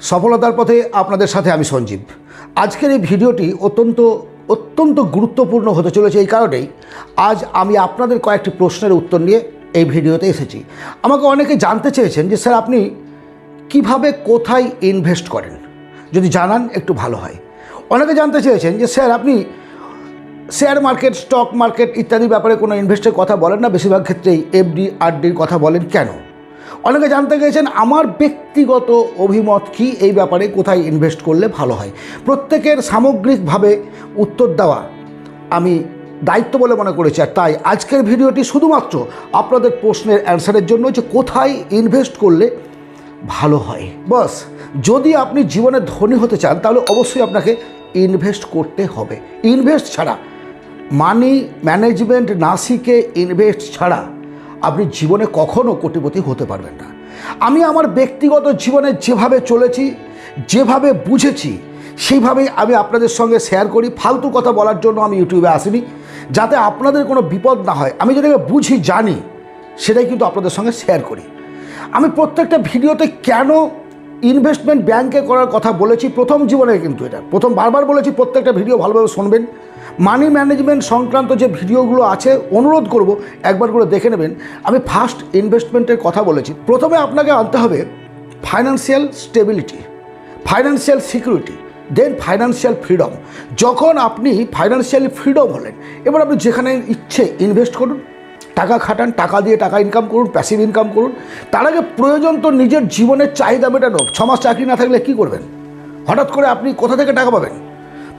সফলতার পথে আপনাদের সাথে আমি সঞ্জীব। আজকের এই ভিডিওটি অত্যন্ত অত্যন্ত গুরুত্বপূর্ণ হতে চলেছে এই কারণেই আজ আমি আপনাদের কয়েকটি প্রশ্নের উত্তর নিয়ে এই ভিডিওতে এসেছি। আমাকে অনেকে জানতে চেয়েছেন যে, স্যার, আপনি কীভাবে কোথায় ইনভেস্ট করেন? যদি জানান, একটু ভালো হয়। অনেকে জানতে চেয়েছেন যে, স্যার, আপনি শেয়ার মার্কেট স্টক মার্কেট ইত্যাদি ব্যাপারে কোনো ইনভেস্টের কথা বলেন না? বেশিরভাগ ক্ষেত্রেই এফডি আরডির কথা বলেন কেন? অনেকে জানতে গেছেন আমার ব্যক্তিগত অভিমত কি? এই ব্যাপারে কোথায় ইনভেস্ট করলে ভালো হয়? প্রত্যেকের সামগ্রিকভাবে উত্তর দেওয়া আমি দায়িত্ব বলে মনে করেছি আর তাই আজকের ভিডিওটি শুধুমাত্র আপনাদের প্রশ্নের অ্যান্সারের জন্য যে কোথায় ইনভেস্ট করলে ভালো হয়। বস, যদি আপনি জীবনে ধনী হতে চান, তাহলে অবশ্যই আপনাকে ইনভেস্ট করতে হবে। ইনভেস্ট ছাড়া মানি ম্যানেজমেন্ট না শিখে ইনভেস্ট ছাড়া আপনি জীবনে কখনও কোটিপতি হতে পারবেন না। আমি আমার ব্যক্তিগত জীবনে যেভাবে চলেছি, যেভাবে বুঝেছি, সেইভাবেই আমি আপনাদের সঙ্গে শেয়ার করি। ফালতু কথা বলার জন্য আমি ইউটিউবে আসিনি। যাতে আপনাদের কোনো বিপদ না হয়। আমি যেটাকে বুঝি, জানি, সেটাই কিন্তু আপনাদের সঙ্গে শেয়ার করি। আমি প্রত্যেকটা ভিডিওতে কেন ইনভেস্টমেন্ট ব্যাংকে করার কথা বলেছি? প্রথম জীবনে কিন্তু এটা। প্রথম বারবার বলেছি, প্রত্যেকটা ভিডিও ভালোভাবে শুনবেন। মানি ম্যানেজমেন্ট সংক্রান্ত যে ভিডিওগুলো আছে, অনুরোধ করব, একবার করে দেখে নেবেন। আমি ফার্স্ট ইনভেস্টমেন্টের কথা বলেছি। প্রথমে আপনাকে আনতে হবে financial stability financial security then financial freedom যখন আপনি ফাইন্যান্সিয়ালি ফ্রিডম হলেন, এবার আপনি যেখানে ইচ্ছে ইনভেস্ট করুন, টাকা খাটান, টাকা দিয়ে টাকা ইনকাম করুন প্যাসিভ ইনকাম করুন। তার আগে প্রয়োজন তো নিজের জীবনের চাহিদা মেটানো। ছমাস চাকরি না থাকলে কী করবেন? হঠাৎ করে আপনি কোথা থেকে টাকা পাবেন?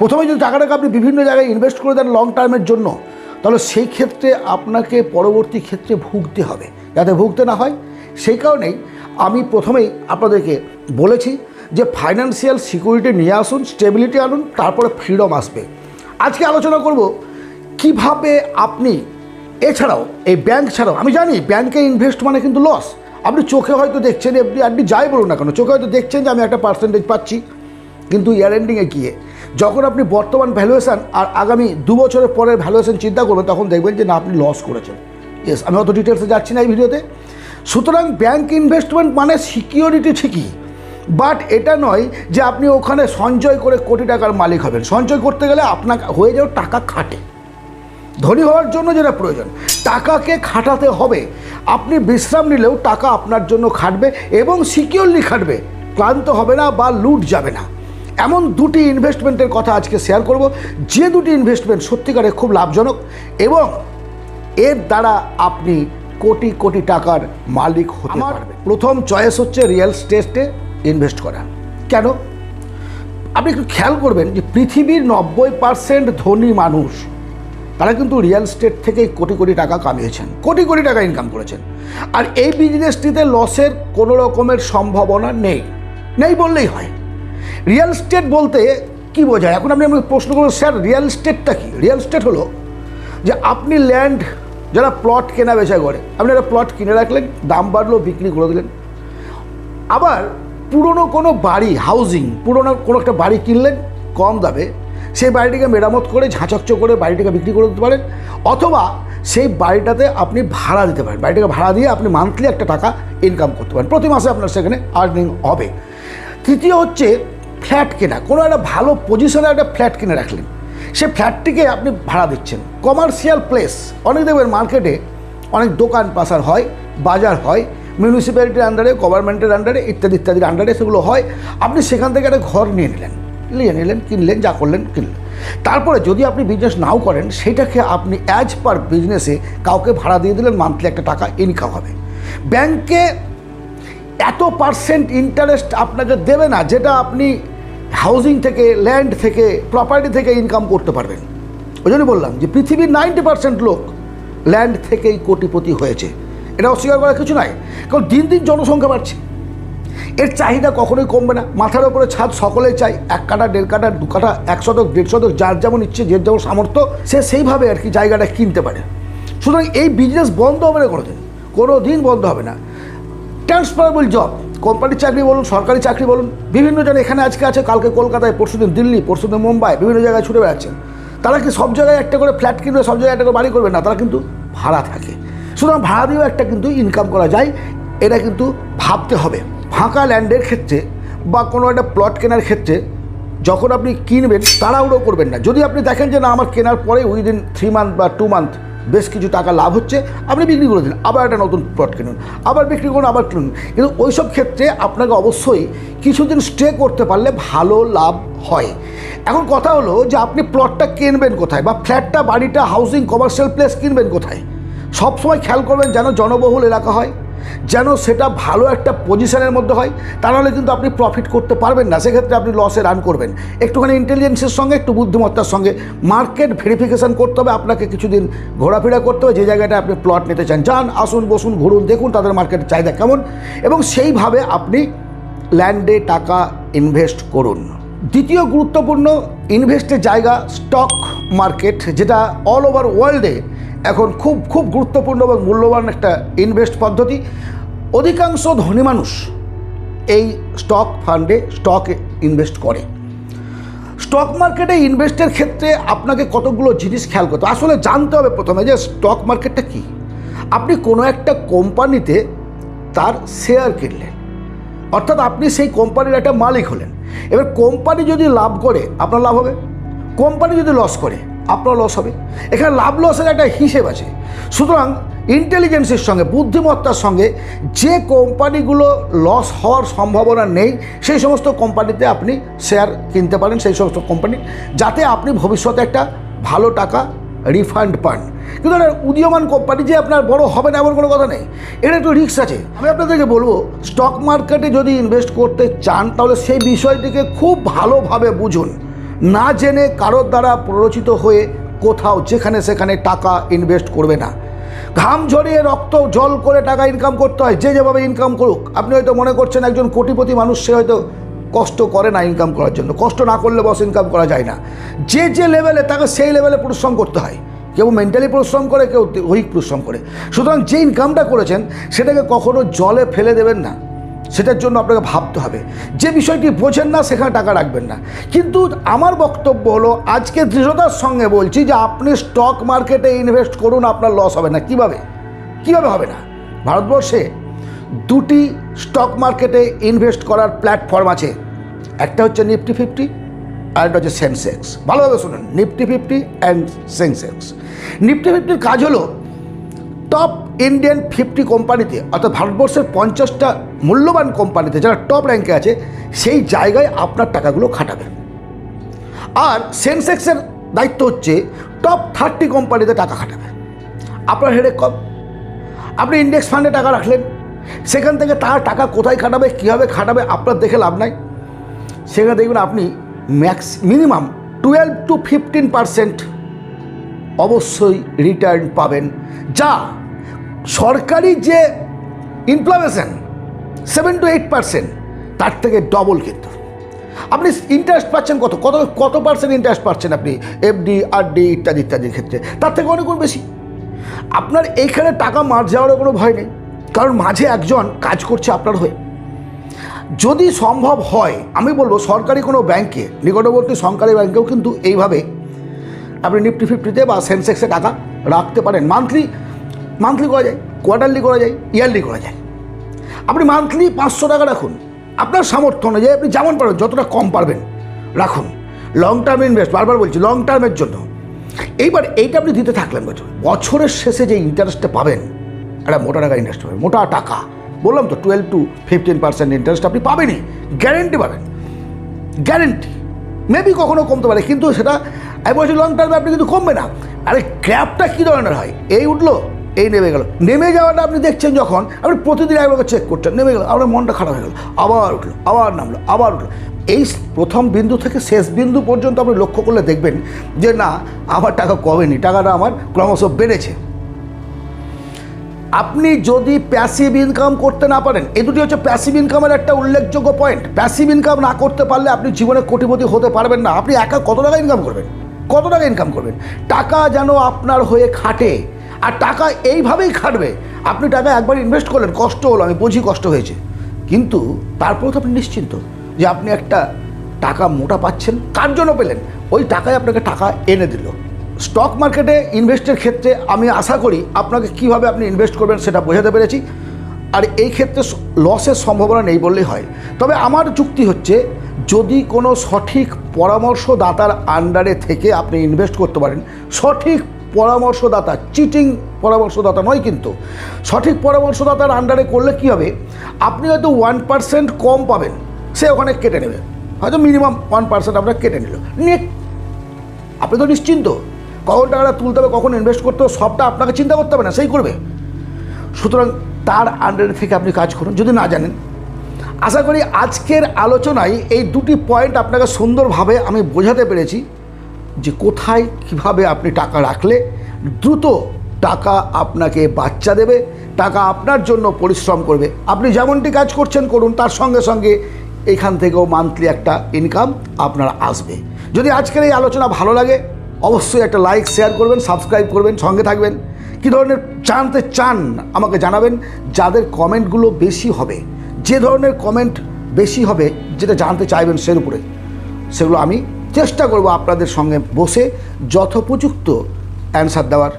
প্রথমে যদি টাকাটাকে আপনি বিভিন্ন জায়গায় ইনভেস্ট করে দেন লং টার্মের জন্য, তাহলে সেই ক্ষেত্রে আপনাকে পরবর্তী ক্ষেত্রে ভুগতে হবে। যাতে ভুগতে না হয়, সেই কারণেই আমি প্রথমেই আপনাদেরকে বলেছি যে ফাইন্যান্সিয়াল সিকিউরিটি নিয়ে আসুন স্টেবিলিটি আনুন, তারপরে ফ্রিডম আসবে। আজকে আলোচনা করব কীভাবে আপনি, এছাড়াও এই ব্যাংক ছাড়াও, আমি জানি ব্যাংকে ইনভেস্ট মানে কিন্তু লস আপনি চোখে হয়তো দেখছেন, আপনি আপনি যাই বলুন না কেন, চোখে হয়তো দেখছেন যে আমি একটা পার্সেন্টেজ পাচ্ছি, কিন্তু ইয়ার এন্ডিংয়ে গিয়ে যখন আপনি বর্তমান ভ্যালুয়েশান আর আগামী দু বছরের পরের ভ্যালুয়েশান চিন্তা করবেন, তখন দেখবেন যে না, আপনি লস করেছেন। ইয়েস আমি অত ডিটেলসে যাচ্ছি না এই ভিডিওতে। সুতরাং ব্যাংক ইনভেস্টমেন্ট মানে সিকিউরিটি ঠিকই বাট এটা নয় যে আপনি ওখানে সঞ্চয় করে কোটি টাকার মালিক হবেন। সঞ্চয় করতে গেলে আপনাকে, হয়ে যাও টাকা খাটে। ধনী হওয়ার জন্য যেটা প্রয়োজন, টাকাকে খাটাতে হবে। আপনি বিশ্রাম নিলেও টাকা আপনার জন্য খাটবে এবং সিকিউরলি খাটবে। ক্লান্ত হবে না বা লুট যাবে না। এমন দুটি ইনভেস্টমেন্টের কথা আজকে শেয়ার করব যে দুটি ইনভেস্টমেন্ট সত্যিকারে খুব লাভজনক এবং এর দ্বারা আপনি কোটি কোটি টাকার মালিক হতে পারবেন। প্রথম চয়েস হচ্ছে রিয়েল স্টেটে ইনভেস্ট করা। কেন? আপনি একটু খেয়াল করবেন যে পৃথিবীর নব্বই পার্সেন্ট ধনী মানুষ তারা কিন্তু রিয়েল স্টেট থেকেই কোটি কোটি টাকা কামিয়েছেন কোটি কোটি টাকা ইনকাম করেছেন। আর এই বিজনেসটিতে লসের কোনো রকমের সম্ভাবনা নেই। নেই বললেই হয়। রিয়েল স্টেট বলতে কি বোঝায়? এখন আপনি আমাকে প্রশ্ন করবেন স্যার, রিয়েল স্টেটটা কি? রিয়েল স্টেট হলো যে আপনি ল্যান্ড, যারা প্লট কেনা বেচা করে, আপনি একটা প্লট কিনে রাখলেন, দাম বাড়লো, বিক্রি করে দিলেন। আবার পুরনো কোনো বাড়ি হাউজিং পুরনো কোনো একটা বাড়ি কিনলেন, কম দামে, সেই বাড়িটিকে মেরামত করে, ঝাঁচকচ করে বাড়িটিকে বিক্রি করে দিতে পারেন, অথবা সেই বাড়িটাতে আপনি ভাড়া দিতে পারেন। বাড়িটাকে ভাড়া দিয়ে আপনি মান্থলি একটা টাকা ইনকাম করতে পারেন। প্রতি মাসে আপনার সেখানে আর্নিং হবে। তৃতীয় হচ্ছে ফ্ল্যাট কেনা, কোনো একটা ভালো পজিশনে একটা ফ্ল্যাট কিনে রাখলেন। সে ফ্ল্যাটটিকে আপনি ভাড়া দিচ্ছেন। কমার্শিয়াল প্লেস অনেক দেখবেন মার্কেটে অনেক দোকান পাশার হয়, বাজার হয় মিউনিসিপ্যালিটির আন্ডারে গভর্নমেন্টের আন্ডারে ইত্যাদি, ইত্যাদির আন্ডারে সেগুলো হয়। আপনি সেখান থেকে একটা ঘর নিয়ে নিলেন নিয়ে নিলেন, কিনলেন, যা করলেন, কিনলেন। তারপরে যদি আপনি বিজনেস নাও করেন, সেটাকে আপনি অ্যাজ পার বিজনেসে কাউকে ভাড়া দিয়ে দিলেন মান্থলি একটা টাকা ইনকাম হবে। ব্যাংকে এত পার্সেন্ট ইন্টারেস্ট আপনাকে দেবে না, যেটা আপনি হাউজিং থেকে ল্যান্ড থেকে প্রপার্টি থেকে ইনকাম করতে পারবেন। ওই জন্য বললাম যে পৃথিবীর নাইনটি পার্সেন্ট লোক ল্যান্ড থেকেই কোটিপতি হয়েছে। এটা অস্বীকার করার কিছু নাই, কারণ দিন দিন জনসংখ্যা বাড়ছে। এর চাহিদা কখনোই কমবে না, মাথার ওপরে ছাদ সকলেই চাই এক কাটা দেড় কাটা দু কাটা এক শতক, দেড় শতক, যার যেমন ইচ্ছে, যে যেমন সামর্থ্য, সে সেইভাবে আর কি জায়গাটা কিনতে পারে। সুতরাং এই বিজনেস বন্ধ হবে না কোনো দিন কোনো দিন বন্ধ হবে না। ট্রান্সফারেবল জব কোম্পানির চাকরি বলুন, সরকারি চাকরি বলুন, বিভিন্ন জন এখানে আজকে আছে, কালকে কলকাতায়, পরশুদিন দিল্লি, পরশুদিন মুম্বাই, বিভিন্ন জায়গায় ছুটে বেড়াচ্ছেন। তারা কি সব জায়গায় একটা করে ফ্ল্যাট কিনবে, সব জায়গায় একটা করে বাড়ি করবে? না, তারা কিন্তু ভাড়া থাকে। সুতরাং ভাড়া দিয়েও একটা কিন্তু ইনকাম করা যায়, এটা কিন্তু ভাবতে হবে। ফাঁকা ল্যান্ডের ক্ষেত্রে বা কোনো একটা প্লট কেনার ক্ষেত্রে যখন আপনি কিনবেন, তাড়াহুড়ো করবেন না। যদি আপনি দেখেন যে, না, আমার কেনার পরে উইদিন থ্রি মান্থ বা টু মান্থ বেশ কিছু টাকা লাভ হচ্ছে, আপনি বিক্রি করে দিন, আবার একটা নতুন প্লট কিনুন, আবার বিক্রি করুন, আবার কিনুন। কিন্তু ওই সব ক্ষেত্রে আপনাকে অবশ্যই কিছুদিন স্টে করতে পারলে ভালো লাভ হয়। এখন কথা হলো যে আপনি প্লটটা কিনবেন কোথায় বা ফ্ল্যাটটা বাড়িটা হাউসিং কমার্শিয়াল প্লেস কিনবেন কোথায়? সবসময় খেয়াল করবেন যেন জনবহুল এলাকা হয়। যেন সেটা ভালো একটা পজিশনের মধ্যে হয়, তা নাহলে কিন্তু আপনি প্রফিট করতে পারবেন না। সেক্ষেত্রে আপনি লসে রান করবেন। একটুখানি ইন্টেলিজেন্সের সঙ্গে, একটু বুদ্ধিমত্তার সঙ্গে মার্কেট ভেরিফিকেশন করতে হবে। আপনাকে কিছুদিন ঘোরাফেরা করতে হবে। যে জায়গাটা আপনি প্লট নিতে চান, যান, আসুন, বসুন, ঘুরুন, দেখুন তাদের মার্কেটের চাহিদা কেমন। এবং সেইভাবে আপনি ল্যান্ডে টাকা ইনভেস্ট করুন। দ্বিতীয় গুরুত্বপূর্ণ ইনভেস্টের জায়গা স্টক মার্কেট যেটা অল ওভার ওয়ার্ল্ডে এখন খুব খুব গুরুত্বপূর্ণ এবং মূল্যবান একটা ইনভেস্ট পদ্ধতি। অধিকাংশ ধনী মানুষ এই স্টক ফান্ডে স্টকে ইনভেস্ট করে। স্টক মার্কেটে ইনভেস্টের ক্ষেত্রে আপনাকে কতগুলো জিনিস খেয়াল করতে আসলে জানতে হবে প্রথমে যে স্টক মার্কেটটা কী? আপনি কোনো একটা কোম্পানিতে তার শেয়ার কিনলেন। অর্থাৎ আপনি সেই কোম্পানির একটা মালিক হলেন। এবার কোম্পানি যদি লাভ করে, আপনার লাভ হবে? কোম্পানি যদি লস করে আপনার লস হবে। এখানে লাভ লসের একটা হিসেব আছে। সুতরাং ইন্টেলিজেন্সের সঙ্গে, বুদ্ধিমত্তার সঙ্গে যে কোম্পানিগুলো লস হওয়ার সম্ভাবনা নেই, সেই সমস্ত কোম্পানিতে আপনি শেয়ার কিনতে পারেন, সেই সমস্ত কোম্পানি, যাতে আপনি ভবিষ্যতে একটা ভালো টাকা রিফান্ড পান। কিন্তু একটা উদীয়মান কোম্পানি যে আপনার বড় হবে না, এমন কোনো কথা নেই। এটা একটু রিস্ক আছে। আমি আপনাদেরকে বলব স্টক মার্কেটে যদি ইনভেস্ট করতে চান, তাহলে সেই বিষয়টিকে খুব ভালোভাবে বুঝুন। না জেনে কারোর দ্বারা প্ররোচিত হয়ে কোথাও যেখানে সেখানে টাকা ইনভেস্ট করবে না। ঘাম ঝরিয়ে রক্ত জল করে টাকা ইনকাম করতে হয়, যে যেভাবে ইনকাম করুক। আপনি হয়তো মনে করছেন একজন কোটিপতি মানুষ, সে হয়তো কষ্ট করে না ইনকাম করার জন্য। কষ্ট না করলে বস ইনকাম করা যায় না। যে যে লেভেলে তাকে সেই লেভেলে পরিশ্রম করতে হয়। কেউ মেন্টালি পরিশ্রম করে, কেউ দৈহিক পরিশ্রম করে। সুতরাং যে ইনকামটা করেছেন, সেটাকে কখনো জলে ফেলে দেবেন না। সেটার জন্য আপনাকে ভাবতে হবে। যে বিষয়টি বোঝেন না, সেখানে টাকা রাখবেন না। কিন্তু আমার বক্তব্য হলো, আজকে দৃঢ়তার সঙ্গে বলছি যে আপনি স্টক মার্কেটে ইনভেস্ট করুন, আপনার লস হবে না। কীভাবে? কীভাবে হবে না? ভারতবর্ষে দুটি স্টক মার্কেটে ইনভেস্ট করার প্ল্যাটফর্ম আছে। একটা হচ্ছে নিফটি ফিফটি আর একটা হচ্ছে সেন্সেক্স ভালোভাবে শুনুন Nifty fifty and Sensex Nifty ফিফটির কাজ হলো টপ ইন্ডিয়ান ফিফটি কোম্পানিতে অর্থাৎ ভারতবর্ষের পঞ্চাশটা মূল্যবান কোম্পানিতে যারা টপ র্যাঙ্কে আছে, সেই জায়গায় আপনার টাকাগুলো খাটাবে। আর সেন্সেক্সের দায়িত্ব হচ্ছে টপ থার্টি কোম্পানিতে টাকা খাটাবে। আপনার হেডে কম। আপনি ইন্ডেক্স ফান্ডে টাকা রাখলেন, সেখান থেকে তার টাকা কোথায় খাটাবে, কীভাবে খাটাবে, আপনার দেখে লাভ নাই। সেখানে দেখবেন আপনি max minimum twelve to fifteen percent অবশ্যই রিটার্ন পাবেন। যা সরকারি যে inflammation seven to eight percent তার থেকে ডবল কিন্তু। আপনি ইন্টারেস্ট পাচ্ছেন কত? কত কত পার্সেন্ট ইন্টারেস্ট পাচ্ছেন আপনি? এফডি আরডি ইত্যাদি ইত্যাদির ক্ষেত্রে। তার থেকে অনেক বেশি। আপনার এইখানে টাকা মার যাওয়ারও কোনো ভয় নেই। কারণ মাঝে একজন কাজ করছে আপনার হয়ে। যদি সম্ভব হয়, আমি বলব সরকারি কোনো ব্যাংকে, নিকটবর্তী সরকারি ব্যাংকেও কিন্তু এইভাবে আপনি নিফটি ফিফটিতে বা সেন্সেক্সে টাকা রাখতে পারেন। মান্থলি মান্থলি করা যায় কোয়ার্টারলি করা যায় ইয়ারলি করা যায়। আপনি মান্থলি পাঁচশো টাকা রাখুন। আপনার সামর্থ্য অনুযায়ী আপনি যেমন পারবেন, যতটা কম পারবেন, রাখুন। লং টার্ম ইনভেস্ট বারবার বলছি লং টার্মের জন্য। এইবার এইটা আপনি দিতে থাকলেন বছর। বছরের শেষে যে ইন্টারেস্টটা পাবেন, একটা মোটা টাকা ইন্টারেস্ট পাবেন, মোটা টাকা। বললাম তো twelve to fifteen percent interest আপনি পাবেনই গ্যারেন্টি পাবেন। গ্যারেন্টি মেবি কখনো কমতে পারে, কিন্তু সেটা আমি বলছি লং টার্মে আপনি কিন্তু কমবে না। আরে গ্যাপটা কী ধরনের হয়? এই উঠল। এই নেমে গেল। নেমে যাওয়াটা আপনি দেখছেন যখন, আপনি প্রতিদিন একবার চেক করছেন। নেমে গেল, আপনার মনটা খারাপ হয়ে গেল, আবার উঠল, আবার নামলো, আবার উঠল। এই প্রথম বিন্দু থেকে শেষ বিন্দু পর্যন্ত আপনি লক্ষ্য করলে দেখবেন যে না, আমার টাকা কমেনি টাকাটা আমার ক্রমশ বেড়েছে। আপনি যদি প্যাসিভ ইনকাম করতে না পারেন, এই দুটি হচ্ছে প্যাসিভ ইনকামের একটা উল্লেখযোগ্য পয়েন্ট প্যাসিভ ইনকাম না করতে পারলে আপনি জীবনে কোটিপতি হতে পারবেন না। আপনি একা কত টাকা ইনকাম করবেন? কত টাকা ইনকাম করবেন? টাকা যেন আপনার হয়ে খাটে আর টাকা এইভাবেই খাটবে। আপনি টাকা একবার ইনভেস্ট করলেন, কষ্ট হলো, আমি বুঝি কষ্ট হয়েছে। কিন্তু তারপরেও তো আপনি নিশ্চিন্ত যে আপনি একটা টাকা মোটা পাচ্ছেন কার জন্য পেলেন। ওই টাকায় আপনাকে টাকা এনে দিল। স্টক মার্কেটে ইনভেস্টের ক্ষেত্রে আমি আশা করি আপনাকে কীভাবে আপনি ইনভেস্ট করবেন সেটা বোঝাতে পেরেছি। আর এই ক্ষেত্রে লসের সম্ভাবনা নেই বললেই হয়। তবে আমার যুক্তি হচ্ছে, যদি কোনো সঠিক পরামর্শদাতার আন্ডারে থেকে আপনি ইনভেস্ট করতে পারেন, সঠিক পরামর্শদাতা চিটিং পরামর্শদাতা নয় কিন্তু, সঠিক পরামর্শদাতার আন্ডারে করলে কী হবে? আপনি হয়তো ওয়ান পার্সেন্ট কম পাবেন, সে ওখানে কেটে নেবে। হয়তো মিনিমাম ওয়ান পার্সেন্ট আপনার কেটে নিল। নিয়ে আপনি তো নিশ্চিন্ত। কখন টাকাটা তুলতে হবে, কখন ইনভেস্ট করতে হবে, সবটা আপনাকে চিন্তা করতে হবে না, সেই করবে। সুতরাং তার আন্ডারে থেকে আপনি কাজ করুন, যদি না জানেন। আশা করি আজকের আলোচনায় এই দুটি পয়েন্ট আপনাকে সুন্দরভাবে আমি বোঝাতে পেরেছি। যে কোথায় কীভাবে আপনি টাকা রাখলে দ্রুত টাকা আপনাকে বাচ্চা দেবে, টাকা আপনার জন্য পরিশ্রম করবে। আপনি যেমনটি কাজ করছেন করুন, তার সঙ্গে সঙ্গে এখান থেকেও মান্থলি একটা ইনকাম আপনার আসবে। যদি আজকের এই আলোচনা ভালো লাগে, অবশ্যই একটা লাইক শেয়ার করবেন সাবস্ক্রাইব করবেন, সঙ্গে থাকবেন। কী ধরনের জানতে চান আমাকে জানাবেন, যাদের কমেন্টগুলো বেশি হবে, যে ধরনের কমেন্ট বেশি হবে, যেটা জানতে চাইবেন সের উপরে, সেগুলো আমি চেষ্টা করব আপনাদের সঙ্গে বসে যথোপযুক্ত অ্যান্সার দেওয়ার।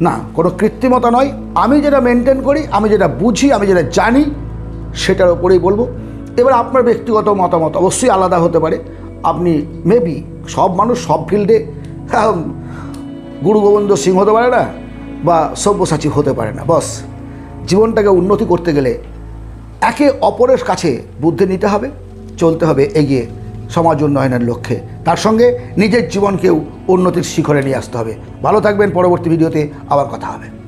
না, কোনো কৃত্রিমতা নয়। আমি যেটা মেনটেন করি, আমি যেটা বুঝি, আমি যেটা জানি, সেটার ওপরেই বলব। এবার আপনার ব্যক্তিগত মতামত অবশ্যই আলাদা হতে পারে। আপনি মেবি সব মানুষ সব ফিল্ডে গুরু গোবিন্দ সিং হতে পারে না বা সব্যসাচী হতে পারে না। বস, জীবনটাকে উন্নতি করতে গেলে একে অপরের কাছে বুদ্ধি নিতে হবে, চলতে হবে, এগিয়ে সমাজ উন্নয়নের লক্ষ্যে। তার সঙ্গে নিজের জীবনকেও উন্নতির শিখরে নিয়ে আসতে হবে। ভালো থাকবেন, পরবর্তী ভিডিওতে আবার কথা হবে।